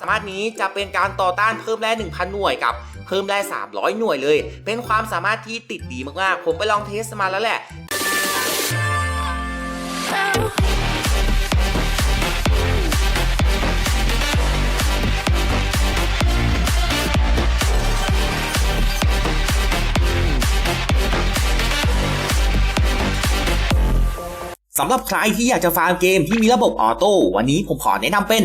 สามารถนี้จะเป็นการต่อต้านเพิ่มแร่1,000 หน่วยกับเพิ่มแร่300 หน่วยเลย เป็นความสามารถที่ติดดีมากๆ ผมไปลองเทสมาแล้วแหละสำหรับใครที่อยากจะฟาร์มเกมที่มีระบบออโต้วันนี้ผมขอแนะนำเป็น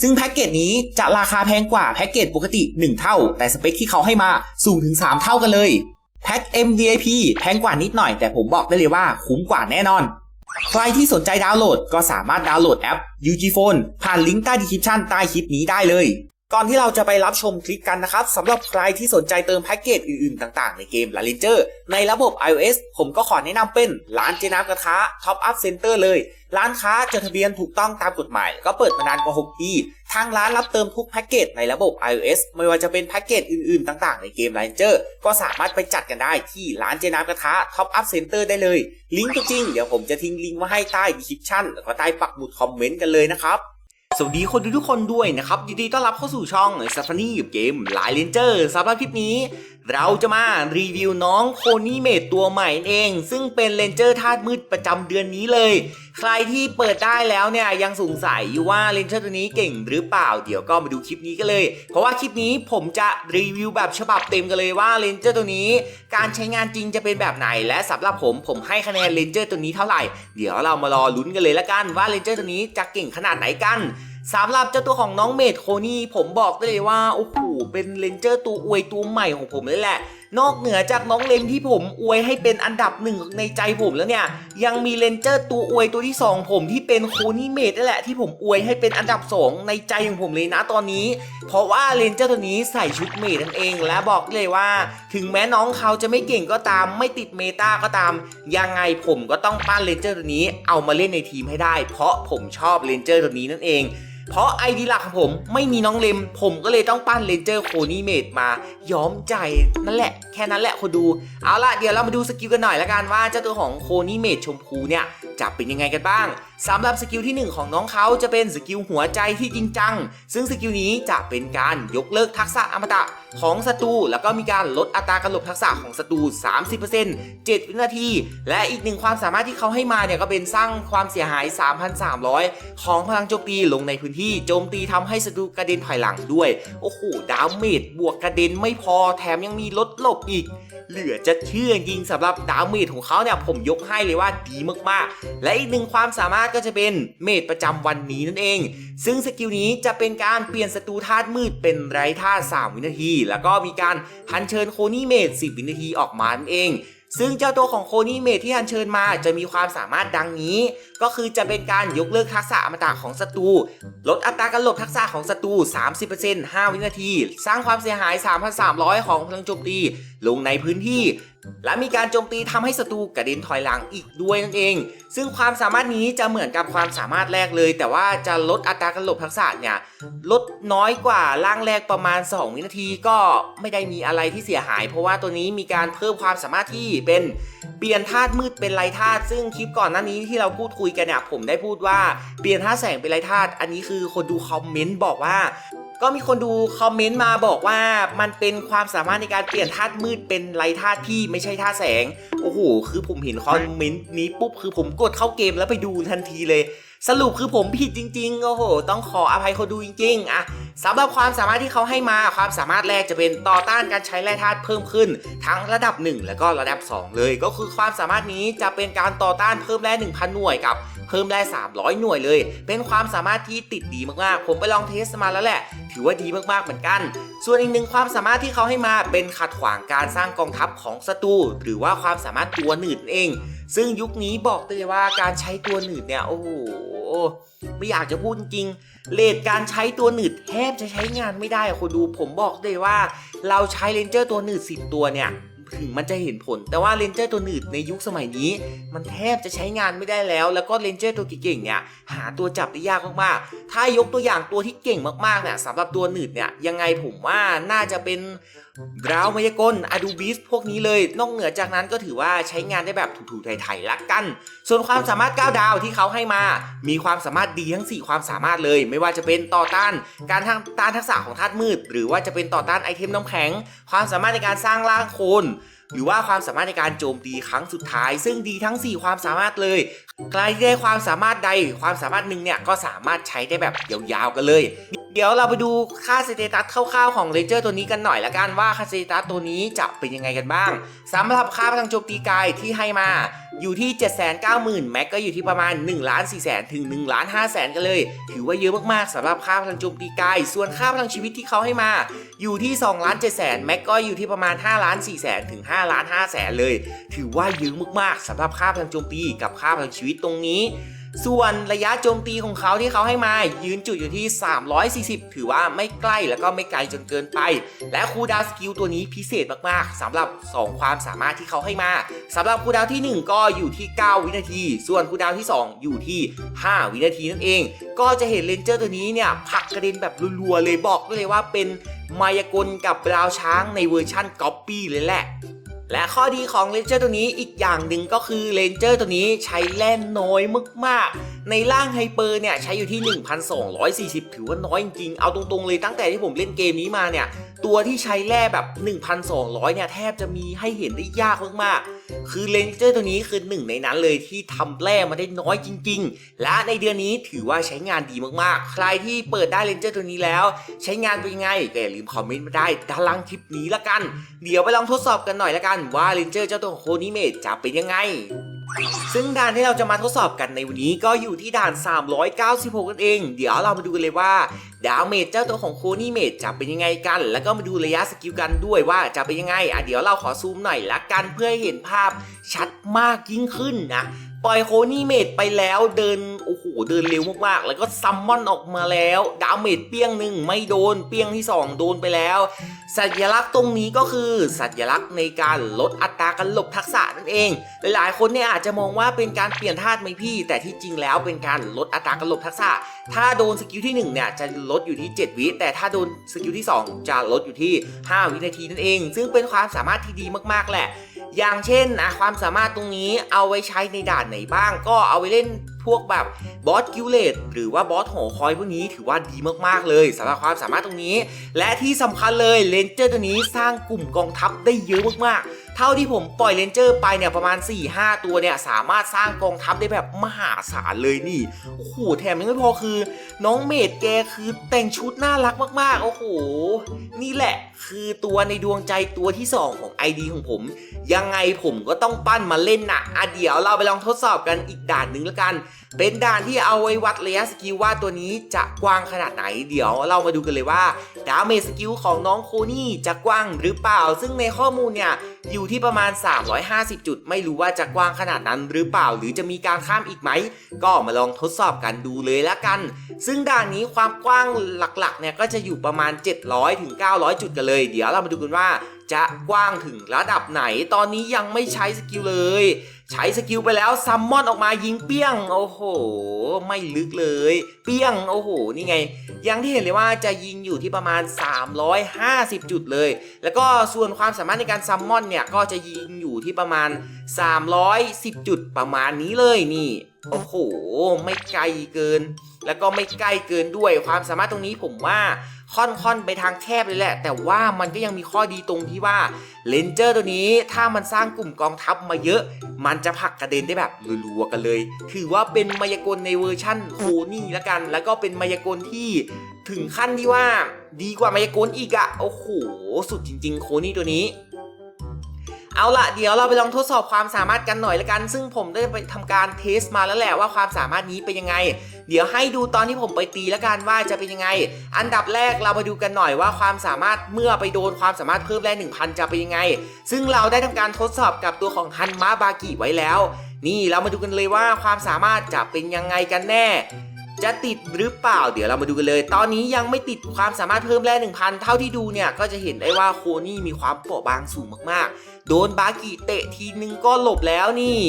ซึ่งแพ็กเกจนี้จะราคาแพงกว่าแพ็กเกจปกติ 1 เท่า แต่สเปคที่เขาให้มาสูงถึง 3 เท่ากันเลยแพ็ก MVIP แพงกว่านิดหน่อยแต่ผมบอกได้เลยว่าคุ้มกว่าแน่นอน ใครที่สนใจดาวน์โหลดก็สามารถดาวน์โหลดแอป UG Phone ผ่านลิงก์ใต้ดีคริปชันใต้คลิปนี้ได้เลย ก่อนที่เราจะไปรับชมคลิปกันนะครับสำหรับใครที่สนใจเติมแพ็กเกจอื่นๆ ต่างๆ ในเกม La Ranger ในระบบ iOS ผมก็ขอแนะนำเป็นร้านเจน้ำกระทะ Top Up Center เลย ร้านค้าจดทะเบียนถูกต้องตามกฎหมาย ก็เปิดมานานกว่า 6 ปี ทางร้านรับเติมทุกแพ็กเกจในระบบ iOS ไม่ว่าจะเป็นแพ็กเกจอื่นๆ ต่างๆ ในเกม La Ranger ก็สามารถไปจัดกันได้ที่ร้านเจน้ำกระทะ Top Up Center ได้เลย ลิงก์ตัวจริงเดี๋ยวผมจะทิ้งลิงก์ไว้ให้ใต้ดีคริปชั่นแล้วก็ใต้ปักหมุดคอมเมนต์กันเลยนะครับ สวัสดีคนดูทุกคนด้วยนะครับยินดีต้อนรับเข้าสู่ช่อง s ซฟานี่เกมหลายเลนเจอร์สำหรับคลิปนี้เราจะมารีวิวน้องโคนี่เมดตัวใหม่เอง ซึ่งเป็นเลนเจอร์ธาตุมืดประจำเดือนนี้เลย ใครที่เปิดได้แล้วเนี่ยยังสงสัยอยู่ว่าเลนเจอร์ตัวนี้เก่งหรือเปล่า เดี๋ยวก็มาดูคลิปนี้กันเลย เพราะว่าคลิปนี้ผมจะรีวิวแบบฉบับเต็มกันเลยว่าเลนเจอร์ตัวนี้ การใช้งานจริงจะเป็นแบบไหน และสำหรับผมผมให้คะแนนเลนเจอร์ตัวนี้เท่าไหร่ เดี๋ยวเรามารอลุ้นกันเลยละกันว่าเลนเจอร์ตัวนี้จะเก่งขนาดไหนกัน สำหรับเจ้าตัวของน้องเมดโคนี่ผมบอกได้เลยว่าโอ้โหเป็นเลนเจอร์ตัวอวยตัวใหม่ของผมเลยแหละ นอกเหนือจากน้องเลนที่ผมอวยให้เป็นอันดับหนึ่งในใจผมแล้วเนี่ย ยังมีเลนเจอร์ตัวอวยตัวที่ 2 ผมที่เป็นโคนี่เมดนั่นแหละที่ผมอวยให้เป็นอันดับ 2 ในใจของผมเลยนะตอนนี้ เพราะว่าเลนเจอร์ตัวนี้ใส่ชุดเมดนั่นเอง และบอกเลยว่า ถึงแม้น้องเขาจะไม่เก่งก็ตาม ไม่ติดเมตาก็ตาม ยังไงผมก็ต้องปั้นเลนเจอร์ตัวนี้ เอามาเล่นในทีมให้ได้ เพราะผมชอบเลนเจอร์ตัวนี้นั่นเอง เพราะไอดีหลักของผมไม่มีน้องเลม ผมก็เลยต้องปั้นเลนเจอร์โคนี่เมดมาย้อมใจนั่นแหละ แค่นั้นแหละคนดู เอาล่ะเดี๋ยวเรามาดูสกิลกันหน่อยละกันว่าเจ้าตัวของโคนี่เมดชมพูเนี่ยจะเป็นยังไงกันบ้าง สำหรับสกิลที่ 1 ของน้องเขาจะเป็นสกิลหัวใจที่จริงจัง ซึ่งสกิลนี้จะเป็นการยกเลิกทักษะอมตะของศัตรูแล้วก็มีการลดอัตราการหลบทักษะของศัตรู 30% 7วินาที และอีกหนึ่งความสามารถที่เขาให้มาเนี่ยก็เป็นสร้างความเสียหาย 3,300 ของพลังโจมตีลงในพื้นที่โจมตีทำให้ศัตรูกระเด็นถอยหลังด้วย โอ้โห ดาเมจบวกกระเด็นไม่พอแถมยังมีลดหลบอีก เหลือจะเชื่อจริงสำหรับดาเมจของเขาเนี่ยผมยกให้เลยว่าดีมากๆ และอีกหนึ่งความสามารถก็จะเป็นเมจประจำวันนี้นั่นเอง ซึ่งสกิลนี้จะเป็นการเปลี่ยนศัตรูธาตุมืดเป็นไร้ธาตุ3วินาที แล้วก็มีการพันเชิญโคนี่เมจ10 วินาทีออกมานั่นเอง ซึ่งเจ้าตัวของโคนี่เมทที่อัญเชิญมาจะมีความสามารถดังนี้ ก็คือจะเป็นการยกเลิกทักษะอมตะของศัตรู ลดอัตราการหลบทักษะของศัตรู 30% 5 วินาที สร้างความเสียหาย 3,300 ของพลังโจมตีลงในพื้นที่และมีการโจมตีทำให้ศัตรูกระเด็นถอยหลังอีกด้วยนั่นเอง ซึ่งความสามารถนี้จะเหมือนกับความสามารถแรกเลย แต่ว่าจะลดอัตราการหลบทักษะเนี่ยลดน้อยกว่าร่างแรกประมาณ 2 วินาทีก็ไม่ได้มีอะไรที่เสียหาย เพราะว่าตัวนี้มีการเพิ่มความสามารถที่เป็นเปลี่ยนธาตุมืดเป็นไรธาตุซึ่งคลิปก่อนหน้านี้ที่เราพูดคุยกันเนี่ยผมได้พูดว่าเปลี่ยนธาตุแสงเป็นไรธาตุอันนี้คือคนดูคอมเมนต์บอกว่า ก็มีคนดูคอมเมนต์มาบอกว่ามันเป็นความสามารถในการเปลี่ยนธาตุมืดเป็นไรธาตุที่ไม่ใช่ธาตุแสง โอ้โห คือผมเห็นคอมเมนต์นี้ปุ๊บคือผมกดเข้าเกมแล้วไปดูทันทีเลย สรุปคือผมผิดจริงๆ โอ้โห ต้องขออภัยคนดูจริงๆ อะสำหรับความสามารถที่เขาให้มาความสามารถแรกจะเป็นต่อต้านการใช้แร่ธาตุเพิ่มขึ้น ทั้งระดับ 1 แล้วก็ระดับ 2 เลย ก็คือความสามารถนี้จะเป็นการต่อต้านเพิ่มแร่1,000 หน่วยกับเพิ่มได้300 หน่วยเลย เป็นความสามารถที่ติดดีมากๆ ผมไปลองเทสมาแล้วแหละ ถือว่าดีมากๆ เหมือนกัน ส่วนอีกหนึ่งความสามารถที่เขาให้มาเป็นขัดขวางการสร้างกองทัพของศัตรู หรือว่าความสามารถตัวหนืดเอง ซึ่งยุคนี้บอกได้เลยว่าการใช้ตัวหนืดเนี่ยโอ้โหไม่อยากจะพูดจริง เลทการใช้ตัวหนืดแทบจะใช้งานไม่ได้อะคนดูผมบอกเลยว่า เราใช้เลนเจอร์ตัวหนืด 10 ตัวเนี่ยถึงมันจะเห็นผล แต่ว่าเลนเจอร์ตัวหนืดในยุคสมัยนี้ มันแทบจะใช้งานไม่ได้แล้ว แล้วก็เลนเจอร์ตัวเก่งๆเนี่ยหาตัวจับได้ยากมากๆถ้ายกตัวอย่างตัวที่เก่งมากๆเนี่ยสำหรับตัวหนืดเนี่ยยังไงผมว่าน่าจะเป็นบราวมายากลอะดูบิสพวกนี้เลย นอกเหนือจากนั้นก็ถือว่าใช้งานได้แบบถูๆไทยๆละกัน ส่วนความสามารถ 9 ดาวที่เขาให้มา มีความสามารถดีทั้ง 4 ความสามารถเลย ไม่ว่าจะเป็นต่อต้าน การทางต้านทักษะของธาตุมืด หรือว่าจะเป็นต่อต้านไอเทมน้ำแข็ง ความสามารถในการสร้างร่างโคน หรือว่าความสามารถในการโจมตีครั้งสุดท้าย ซึ่งดีทั้ง 4 ความสามารถเลย ใครที่ได้ความสามารถใดความสามารถหนึ่งเนี่ยก็สามารถใช้ได้แบบยาวๆกันเลย เดี๋ยวเราไปดูค่าสเตตัสคร่าวๆของเลเจอร์ตัวนี้กันหน่อยละกันว่าค่าสเตตัสตัวนี้จะเป็นยังไงกันบ้างสำหรับค่าพลังโจมตีกายที่ให้มาอยู่ที่ 790,000 แม็กก็อยู่ที่ประมาณ1ล้าน4แสนถึง1ล้าน5แสนกันเลย ถือว่าเยอะมากๆสำหรับค่าพลังโจมตีกาย ส่วนค่าพลังชีวิตที่เขาให้มา อยู่ที่2ล้าน7แสนแม็กก็อยู่ที่ประมาณ5ล้าน4แสนถึง5ล้าน5แสนเลย ถือว่าเยอะมากๆสำหรับค่าพลังโจมตีกับค่าพลังชีวิตตรงนี้ ส่วนระยะโจมตีของเขาที่เขาให้มายืนจุดอยู่ที่ 340 ถือว่าไม่ใกล้แล้วก็ไม่ไกลจนเกินไป และคูดาวสกิลตัวนี้พิเศษมากๆสำหรับ 2 ความสามารถที่เขาให้มาสำหรับคูดาวที่ 1 ก็อยู่ที่ 9 วินาที ส่วนคูดาวที่ 2 อยู่ที่ 5 วินาทีนั่นเอง ก็จะเห็นเลนเจอร์ตัวนี้เนี่ยผักกระเด็นแบบรัวๆเลยบอกได้เลยว่าเป็นมายากลกับดาวช้างในเวอร์ชั่นก๊อปปี้เลยแหละ และข้อดีของเลนเจอร์ตัวนี้อีกอย่างหนึ่งก็คือเลนเจอร์ตัวนี้ใช้แล่นน้อยมากๆในร่างไฮเปอร์เนี่ยใช้อยู่ที่ 1,240 ถือว่าน้อยจริงๆ เอาตรงๆเลยตั้งแต่ที่ผมเล่นเกมนี้มาเนี่ย ตัวที่ใช้แร่แบบ 1,200 เนี่ย แทบจะมีให้เห็นได้ยากมากๆ คือเลนเจอร์ตัวนี้คือหนึ่งในนั้นเลยที่ทำแร่มาได้น้อยจริง ๆ และในเดือนนี้ถือว่าใช้งานดีมากๆ ใครที่เปิดได้เลนเจอร์ตัวนี้แล้ว ใช้งานเป็นยังไงก็อย่าลืมคอมเมนต์มาได้ด้านล่างคลิปนี้ละกัน เดี๋ยวไปลองทดสอบกันหน่อยละกันว่าเลนเจอร์เจ้าตัวของโคนิเมะจะเป็นยังไง ซึ่งด่านที่เราจะมาทดสอบกันในวันนี้ก็อยู่ที่ด่าน 396กันเอง เดี๋ยวเรามาดูกันเลยว่าดาวเมจเจ้าตัวของโคนี่เมจจะเป็นยังไงกัน แล้วก็มาดูระยะสกิลกันด้วยว่าจะเป็นยังไง อะเดี๋ยวเราขอซูมหน่อยละกันเพื่อให้เห็นภาพชัดมากยิ่งขึ้นนะปล่อยโคนี่เมจไปแล้วเดินโอ้โหเดินเร็วมากๆ แล้วก็ซัมมอนออกมาแล้ว ดาเมจเปี้ยงหนึ่งไม่โดนเปี้ยงที่ 2 โดนไปแล้ว สัญลักษณ์ตรงนี้ก็คือสัญลักษณ์ในการลดอัตราการหลบทักษะนั่นเอง หลายๆ คนเนี่ยอาจจะมองว่าเป็นการเปลี่ยนธาตุไหมพี่ แต่ที่จริงแล้วเป็นการลดอัตราการหลบทักษะ ถ้าโดนสกิลที่1เนี่ยจะลดอยู่ที่ 7 วิ แต่ถ้าโดนสกิลที่ 2 จะลดอยู่ที่ 5 วินาทีนั่นเอง ซึ่งเป็นความสามารถที่ดีมากๆแหละ อย่างเช่นอะความสามารถตรงนี้เอาไว้ใช้ในด่านไหนบ้าง ก็เอาไว้เล่นพวกแบบบอสกิลเลตหรือว่าบอสหอคอยพวกนี้ถือว่าดีมากๆเลยสำหรับความสามารถตรงนี้ และที่สำคัญเลยเลนเจอร์ตัวนี้สร้างกลุ่มกองทัพได้เยอะมากๆ เท่าที่ผมปล่อยเลนเจอร์ไปเนี่ยประมาณ 4-5 ตัวเนี่ยสามารถสร้างกองทัพได้แบบมหาศาลเลยนี่โอ้โหแถมยังไม่พอคือ น้องเมดแกคือแต่งชุดน่ารักมากๆโอ้โหนี่แหละคือตัวในดวงใจตัวที่ 2 ของ ID ของผม ยังไงผมก็ต้องปั้นมาเล่นนะอะเดี๋ยวเราไปลองทดสอบกันอีกด่านหนึ่งแล้วกัน เป็นด่านที่เอาไว้วัดระยะสกิลว่าตัวนี้จะกว้างขนาดไหนเดี๋ยวเรามาดูกันเลยว่าดาเมจสกิลของน้องโคนี่จะกว้างหรือเปล่า ซึ่งในข้อมูลเนี่ย อยู่ที่ประมาณ 350 จุด ไม่รู้ว่าจะกว้างขนาดนั้นหรือเปล่าหรือจะมีการข้ามอีกไหม ก็มาลองทดสอบกันดูเลยละกัน ซึ่งด่านนี้ความกว้างหลักๆเนี่ยก็จะอยู่ประมาณ 700ถึง900 จุดกันเลย เดี๋ยวเรามาดูกันว่าจะกว้างถึงระดับไหน ตอนนี้ยังไม่ใช้สกิลเลย ใช้สกิลไปแล้วซัมมอนออกมายิงเปี้ยง โอ้โห ไม่ลึกเลย เปี้ยง โอ้โห นี่ไงยังที่เห็นเลยว่าจะยิงอยู่ที่ประมาณ 350 จุดเลย แล้วก็ส่วนความสามารถในการซัมมอนเนี่ย ก็จะยิงอยู่ที่ประมาณ 310 จุดประมาณนี้เลยนี่ โอ้โห ไม่ไกลเกิน แล้วก็ไม่ใกล้เกินด้วยความสามารถตรงนี้ผมว่าค่อนๆไปทางแคบเลยแหละ แต่ว่ามันก็ยังมีข้อดีตรงที่ว่าเลนเจอร์ตัวนี้ถ้ามันสร้างกลุ่มกองทัพมาเยอะ มันจะผักกระเด็นได้แบบรัวๆกันเลย ถือว่าเป็นมายากลในเวอร์ชั่นโคนี่ละกัน แล้วก็เป็นมายากลที่ถึงขั้นที่ว่าดีกว่ามายากลอีกอะโอ้โห สุดจริง ๆ โคนี่ตัวนี้เอาละเดี๋ยวเราไปลองทดสอบความสามารถกันหน่อยละกัน ซึ่งผมได้ไปทำการเทสมาแล้วแหละว่าความสามารถนี้เป็นยังไง เดี๋ยวให้ดูตอนที่ผมไปตีและกันว่าจะเป็นยังไง อันดับแรกเรามาดูกันหน่อยว่าความสามารถเมื่อไปโดนความสามารถเพิ่มแร่1,000 จะเป็นยังไง ซึ่งเราได้ทำการทดสอบกับตัวของฮันมาบากิไว้แล้ว นี่เรามาดูกันเลยว่าความสามารถจะเป็นยังไงกันแน่จะติดหรือเปล่าเดี๋ยวเรามาดูกันเลย ตอนนี้ยังไม่ติดความสามารถเพิ่มแร่1,000 เท่าที่ดูเนี่ย ก็จะเห็นได้ว่าโคนี่มีความเปราะบางสูงมากๆ โดนบากิเตะทีนึงก็หลบแล้วนี่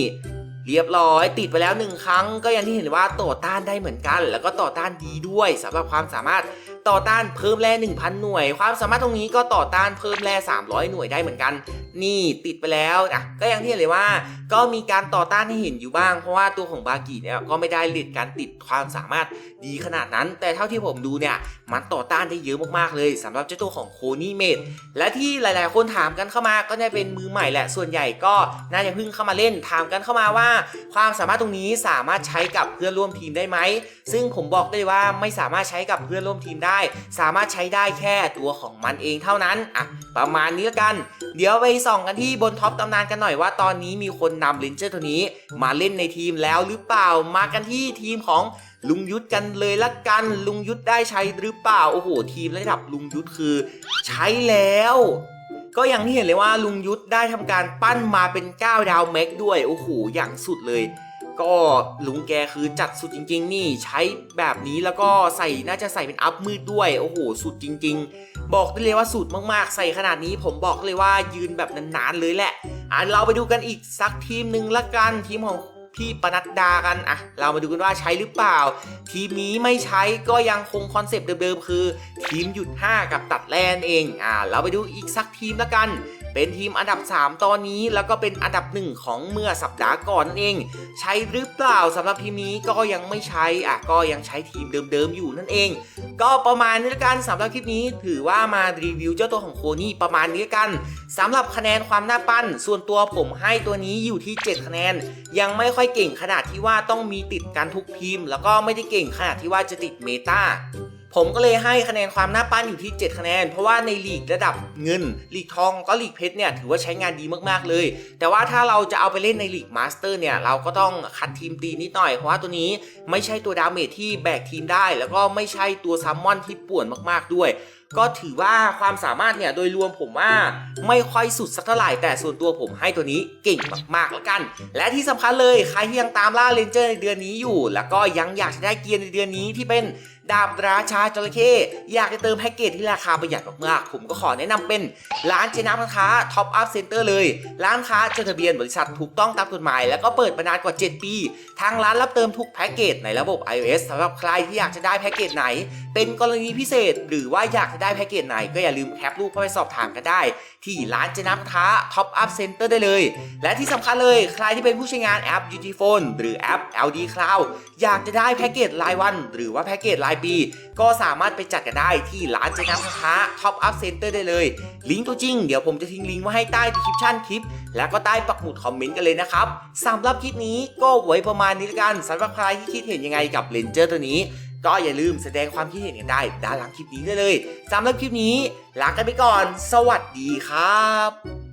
เรียบร้อยติดไปแล้วหนึ่งครั้ง ก็อย่างที่เห็นว่าต่อต้านได้เหมือนกัน แล้วก็ต่อต้านดีด้วยสำหรับความสามารถ ต่อต้านเพิ่มแร่1,000 หน่วย ความสามารถตรงนี้ก็ต่อต้านเพิ่มแร่300 หน่วยได้เหมือนกัน นี่ติดไปแล้วอะก็อย่างที่เห็นเลยว่า ก็มีการต่อต้านให้เห็นอยู่บ้าง เพราะว่าตัวของบากิเนี่ยก็ไม่ได้ลิดการติดความสามารถดีขนาดนั้น แต่เท่าที่ผมดูเนี่ยมันต่อต้านได้เยอะมากๆเลยสำหรับเจ้าตัวของโคนี่เมดและที่หลาย ๆ คนถามกันเข้ามาก็น่าจะเป็นมือใหม่แหละส่วนใหญ่ก็น่าจะเพิ่งเข้ามาเล่นถามกันเข้ามาว่า ความสามารถตรงนี้สามารถใช้กับเพื่อนร่วมทีมได้ไหมซึ่งผมบอกได้เลยว่าไม่สามารถใช้กับเพื่อนร่วมทีมได้สามารถใช้ได้แค่ตัวของมันเองเท่านั้นอะประมาณนี้ละกัน เดี๋ยวไปส่องกันที่บนท็อปตำนานกันหน่อยว่าตอนนี้มีคนนำเลนเจอร์ตัวนี้มาเล่นในทีมแล้วหรือเปล่ามากันที่ทีมของลุงยุทธกันเลยละกันลุงยุทธได้ใช้หรือเปล่าโอ้โห ทีมระดับลุงยุทธคือใช้แล้วก็อย่างที่เห็นเลยว่าลุงยุทธได้ทำการปั้นมาเป็น 9 ดาวแม็กด้วย โอ้โห อย่างสุดเลย ก็ลุงแกคือจัดสุดจริง ๆ นี่ใช้แบบนี้แล้วก็ใส่น่าจะใส่เป็นอัพมืดด้วย โอ้โห สุดจริง ๆ บอกได้เลยว่าสุดมากๆ ใส่ขนาดนี้ผมบอกเลยว่ายืนแบบนานๆเลยแหละอะเราไปดูกันอีกสักทีมหนึ่งละกันทีมของพี่ปนัดดากันอะเรามาดูกันว่าใช้หรือเปล่า ทีมนี้ไม่ใช้ก็ยังคงคอนเซปต์เดิมๆคือ ทีมหยุด 5 กับตัดแลนเองอ่าเราไปดูอีกสักทีมละกันเป็นทีมอันดับ 3 ตอนนี้แล้วก็เป็นอันดับ 1 ของเมื่อสัปดาห์ก่อนนั่นเอง ใช้หรือเปล่าสำหรับทีมนี้ก็ยังไม่ใช้อะก็ยังใช้ทีมเดิมๆอยู่นั่นเอง ก็ประมาณนี้ละกันสำหรับคลิปนี้ ถือว่ามารีวิวเจ้าตัวของโคนี่ประมาณนี้ละกันสำหรับคะแนนความน่าปั้น ส่วนตัวผมให้ตัวนี้อยู่ที่ 7 คะแนน ยังไม่ค่อยเก่งขนาดที่ว่าต้องมีติดกันทุกทีม แล้วก็ไม่ได้เก่งขนาดที่ว่าจะติดเมตา ผมก็เลยให้คะแนนความน่าปั้นอยู่ที่ 7 คะแนน เพราะว่าในลีกระดับเงินลีกทองก็ลีกเพชรเนี่ยถือว่าใช้งานดีมากๆเลย แต่ว่าถ้าเราจะเอาไปเล่นในลีกมาสเตอร์เนี่ยเราก็ต้องคัดทีมตีนิดหน่อยเพราะว่าตัวนี้ไม่ใช่ตัวดาเมจที่แบกทีมได้ แล้วก็ไม่ใช่ตัวซัมมอนที่ป่วนมากๆด้วยก็ถือว่าความสามารถเนี่ยโดยรวมผมว่าไม่ค่อยสุดสักเท่าไหร่แต่ส่วนตัวผมให้ตัวนี้เก่งมากๆแล้วกัน และที่สำคัญเลยใครที่ยังตามล่าเลนเจอร์ในเดือนนี้อยู่ แล้วก็ยังอยากจะได้เกียร์ในเดือนนี้ที่เป็น ดาบราชาจระเข้อยากจะเติมแพ็กเกจที่ราคาประหยัดมากๆ ผมก็ขอแนะนำเป็นร้านเจนับร้านค้าท็อปอัพเซ็นเตอร์เลย ร้านค้าจดทะเบียนบริษัทถูกต้องตามกฎหมาย แล้วก็เปิดมานานกว่า 7 ปี ทางร้านรับเติมทุกแพ็กเกจในระบบ iOS สำหรับใครที่อยากจะได้แพ็กเกจไหน เป็นกรณีพิเศษ หรือว่าอยากจะได้แพ็กเกจไหน ก็อย่าลืมแคปรูปเข้าไปสอบถามกันได้ ที่ร้านเจนับค้าท็อปอัพเซ็นเตอร์ได้เลย และที่สำคัญเลยใครที่เป็นผู้ใช้งานแอป UT Phone หรือแอป LD Cloud อยากจะได้แพ็กเกจรายวัน หรือว่าแพ็กเกจรายปี ก็สามารถไปจัดกันได้ที่ร้านเจนับค้าท็อปอัพเซ็นเตอร์ได้เลย ลิงก์ตัวจริง เดี๋ยวผมจะทิ้งลิงก์ไว้ให้ใต้ดีคริปชั่นคลิป แล้วก็ใต้ปักหมุดคอมเมนต์กันเลยนะครับสำหรับคลิปนี้ก็ไว้ประมาณนี้ละกันสำหรับใครที่คิดเห็นยังไงกับเลนเจอร์ตัวนี้ ก็อย่าลืมแสดงความคิดเห็นกันได้ด้านหลังคลิปนี้ได้เลยสำหรับคลิปนี้ลากันไปก่อน สวัสดีครับ